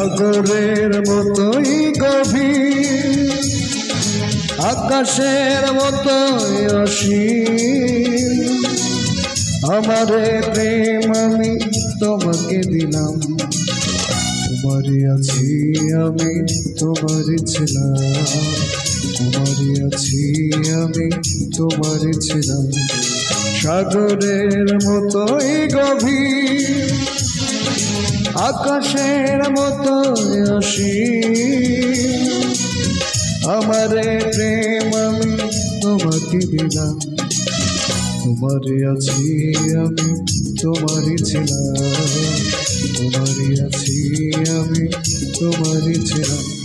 সাগরের মতোই গভীর, আকাশের মতোই অসীম। আমারে প্রেম আমি তোমাকে দিলাম, তোমারই আছি আমি, তোমারই ছিলাম। তোমারই আছি আমি, তোমারই ছিলাম। সাগরের মতোই গভীর আকাশের মতো আমার প্রেম আমি তোমাকে দিলাম। তোমারই আছি আমি, তোমারই ছিলাম। তোমারই আছি আমি, তোমারই ছিলাম।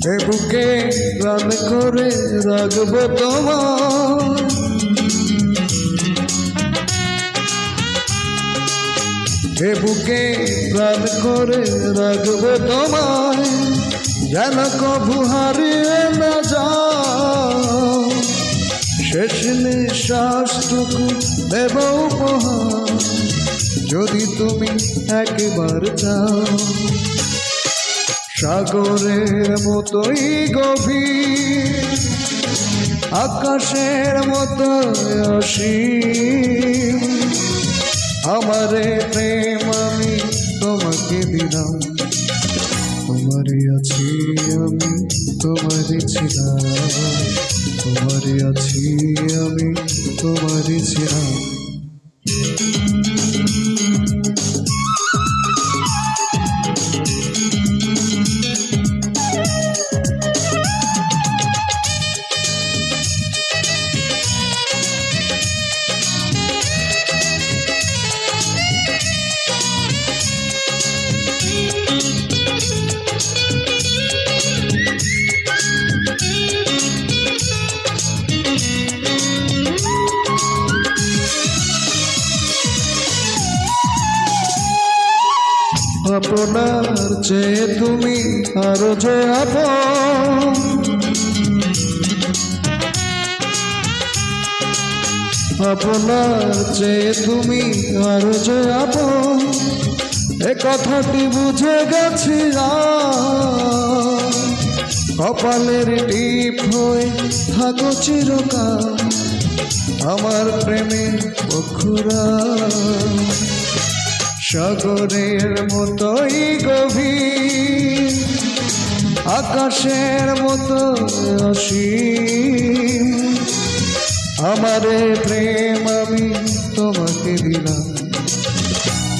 এ বুকে প্রাণ করে রাখব তোমার এ বুকে প্রাণ করে রাখব তোমায়। যেন কভু হারিয়ে না যাও। শেষ নিঃশ্বাসটুকু দেব উপহার, যদি তুমি একবার চাও। সাগরের মতোই গভীর, আকাশের মতো অসীম। আমারে প্রেম আমি তোমাকে দিলাম, তোমারই আছি আমি, তোমারই ছিলাম, তোমারই আছি আমি, তোমারই ছিলাম। আপনার চেয়ে তুমি আরও যে আপন। আপনার চেয়ে তুমি আরও যে আপন। এ কথাটি বুঝে গেছি। কপালের টিপ হয়ে থাকো চিরকাল। আমার প্রেমের পক্ষুরা সাগরের মতোই গভীর, আকাশের মতো অসীম। আমারে প্রেম আমি তোমাকে দিলাম,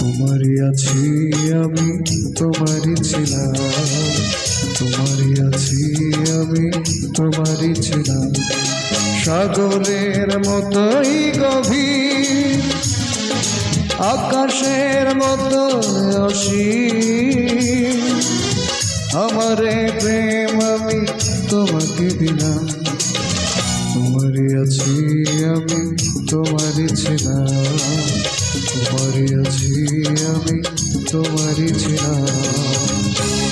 তোমারই আছি আমি, তোমারই ছিলাম, তোমারই আছি আমি, তোমারই ছিলাম। সাগরের মতোই গভীর আকাশের মতো অসীম। আমারে প্রেম আমি তোমাকে দিলাম। তোমারই আছি আমি, তোমারই ছিলাম। তোমারই আছি আমি, তোমারই ছিলাম।